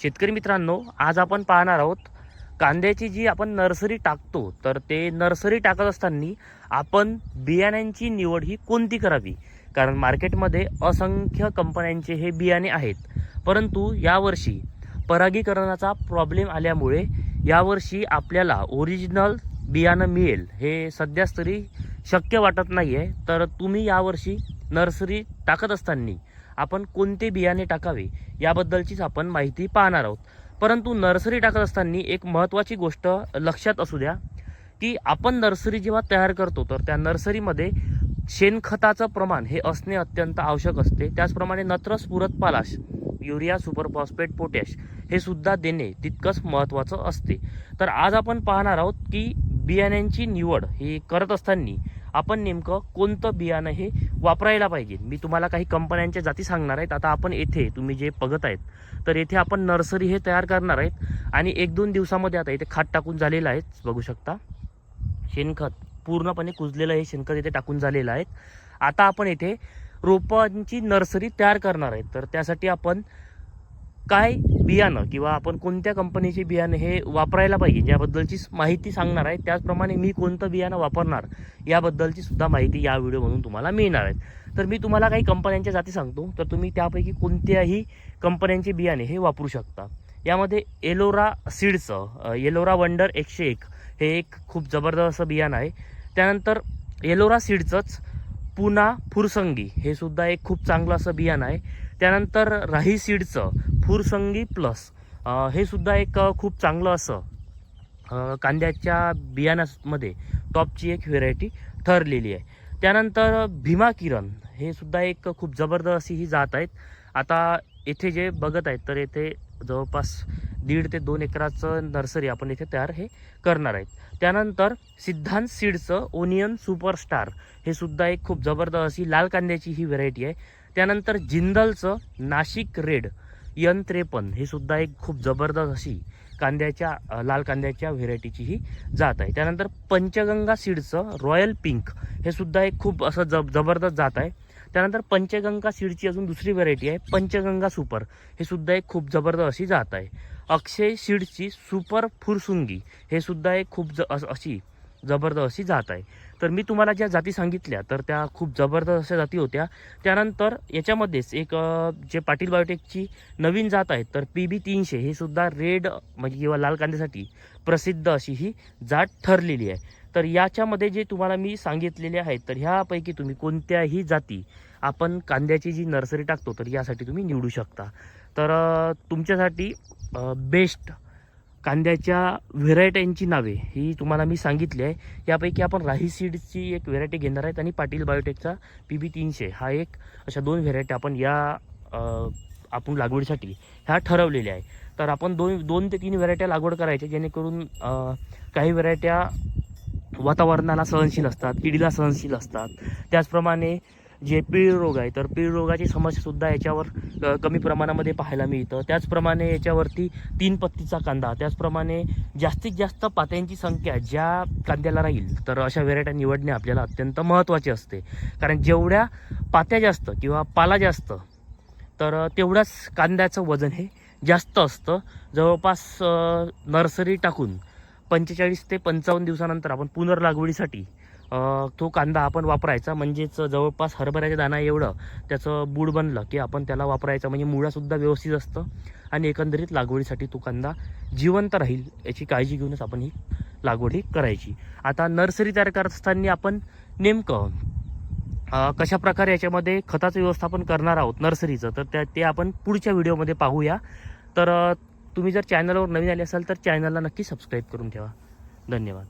शेतकरी मित्रांनो आज आपण पाहणार आहोत कांद्याची जी आपण नर्सरी टाकतो तर ते नर्सरी टाकत असताना आपण बियाण्यांची निवड ही कोणती करावी? कारण मार्केटमध्ये असंख्य कंपन्यांचे हे बियाणे आहेत. परंतु यावर्षी परागीकरणाचा प्रॉब्लेम आल्यामुळे यावर्षी आपल्याला ओरिजिनल बियाणं मिळेल हे सध्याच तरी शक्य वाटत नाही आहे तर तुम्ही यावर्षी नर्सरी टाकत असताना आपण कोणते बियाणे टाकावे याबद्दलचीच आपण माहिती पाहणार आहोत. परंतु नर्सरी टाकत असताना एक महत्त्वाची गोष्ट लक्षात असू द्या की आपण नर्सरी जेव्हा तयार करतो तर त्या नर्सरीमध्ये शेणखताचं प्रमाण हे असणे अत्यंत आवश्यक असते. त्याचप्रमाणे नत्र पुरत पालाश युरिया सुपर फॉस्फेट पोटॅश हे सुद्धा देणे तितकंच महत्त्वाचं असते. तर आज आपण पाहणार आहोत की बियाण्यांची निवड ही करत असताना आपण नेमकं कोणतं बियाणं हे वापरायला पाहिजे? मी तुम्हाला काही कंपन्यांच्या जाती सांगणार आहेत. आता आपण येथे तुम्ही जे बघत आहेत तर येथे आपण नर्सरी हे तयार करणार आहेत. आणि एक दोन दिवसामध्ये आता इथे खात टाकून झालेलं आहे. बघू शकता. शेणखत पूर्णपणे कुजलेलं हे शेणखत इथे टाकून झालेलं आहे. आता आपण येथे रोपांची नर्सरी तयार करणार आहेत तर त्यासाठी आपण काय बियाणं किंवा आपण कोणत्या कंपनीचे बियाणं हे वापरायला पाहिजे याबद्दलची माहिती सांगणार आहे त्याचप्रमाणे मी कोणतं बियाणं वापरणार याबद्दलची सुद्धा माहिती या व्हिडिओमधून तुम्हाला मिळणार आहे. तर मी तुम्हाला काही कंपन्यांच्या जाती सांगतो तर तुम्ही त्यापैकी कोणत्याही कंपन्यांचे बियाणे हे वापरू शकता. यामध्ये एलोरा सीडचं एलोरा वंडर एकशे एक हे एक खूप जबरदस्त असं बियाणं आहे. त्यानंतर एलोरा सीडचंच पुना फुरसंगी हे सुद्धा एक खूप चांगलं असं बियाणं आहे. त्यानंतर राही सीडचं फुरसंगी प्लस हे सुद्धा एक खूप चांगलं असं कांद्याच्या बियाण्यामध्ये टॉपची एक व्हेरायटी ठरलेली आहे. त्यानंतर भीमा किरण हे सुद्धा एक खूप जबरदस्त अशी ही जात आहेत. आता येथे जे बघत आहेत तर येथे जवळपास दीड ते दोन एकराचं नर्सरी आपण इथे तयार हे करणार आहेत. त्यानंतर सिद्धांत सीडचं ओनियन सुपरस्टार हे सुद्धा एक खूप जबरदस्त अशी लाल कांद्याची ही व्हेरायटी आहे. त्यानंतर जिंदलचं नाशिक रेड यन त्रेपन्न हे सुद्धा एक खूप जबरदस्त अशी कांद्याच्या लाल कांद्याच्या व्हेरायटीची ही जात आहे. त्यानंतर पंचगंगा सीडचं रॉयल पिंक हे सुद्धा एक खूप असं जब जबरदस्त जात आहे. त्यानंतर पंचगंगा सीडची अजून दुसरी व्हरायटी आहे पंचगंगा सुपर. हे सुद्धा एक खूप जबरदस्त अशी जात आहे. अक्षय सीडची सुपर फुरसुंगी हे सुद्धा एक खूप ज अशी जबरदस्त अशी जात आहे. तर मी तुम्हाला ज्या जाती सांगितल्या तर त्या खूप जबरदस्त अशा जाती होत्या. त्यानंतर याच्यामध्येच एक जे पाटील बायोटेकची नवीन जात आहे तर पी बी तीनशे हे सुद्धा रेड म्हणजे किंवा लाल कांद्यासाठी प्रसिद्ध अशी ही जात ठरलेली आहे. तर याच्यामध्ये जे तुम्हाला मी सांगितलेले आहेत तर ह्यापैकी तुम्ही कोणत्याही जाती आपण कांद्याची जी नर्सरी टाकतो तर यासाठी तुम्ही निवडू शकता. तर तुमच्यासाठी बेस्ट कांद्याच्या व्हेरायट्यांची नावे ही तुम्हाला मी सांगितली आहे. यापैकी आपण राही सीडची एक व्हेरायटी घेणार आहेत आणि पाटील बायोटेकचा पी बी तीनशे. हा एक अशा दोन व्हेरायटी आपण या आपण लागवडीसाठी ह्या ठरवलेल्या आहे तर आपण दोन दोन ते तीन व्हेरायट्या लागवड करायच्या जेणेकरून काही व्हेरायट्या वातावरणाला सहनशील असतात किडीला सहनशील असतात. त्याचप्रमाणे जे पीळ रोग आहे तर पीळ रोगाची समस्यासुद्धा याच्यावर कमी प्रमाणामध्ये पाहायला मिळतं. त्याचप्रमाणे याच्यावरती तीन पत्तीचा कांदा त्याचप्रमाणे जास्तीत जास्त पात्यांची संख्या ज्या कांद्याला राहील तर अशा व्हेरायट्या निवडणे आपल्याला अत्यंत महत्त्वाचे असते. कारण जेवढ्या पात्या जास्त किंवा पाला जास्त तर तेवढ्याच तेवढाच कांद्याचं वजन हे जास्त असतं. जवळपास नर्सरी टाकून पंचेचाळीस ते पंचावन्न दिवसानंतर आपण पुनर्लागवडीसाठी तो कांदा आपण वापरायचा. म्हणजेच जवळपास हरभऱ्याच्या दाणा एवढं. त्याचं बूड बनलं की आपण त्याला वापरायचा. म्हणजे मुळासुद्धा व्यवस्थित असतं. आणि एकंदरीत लागवडीसाठी तो कांदा जिवंत राहील याची काळजी घेऊनच आपण ही लागवड ही करायची. आता नर्सरी तयार करत असताना आपण नेमकं कशा प्रकारे याच्यामध्ये खताचं व्यवस्थापन करणार आहोत नर्सरीचं? तर त्या ते आपण पुढच्या व्हिडिओमध्ये पाहूया. तर तुम्ही जर चॅनलवर नवीन आले असाल तर चॅनलला नक्की सबस्क्राईब करून ठेवा. धन्यवाद.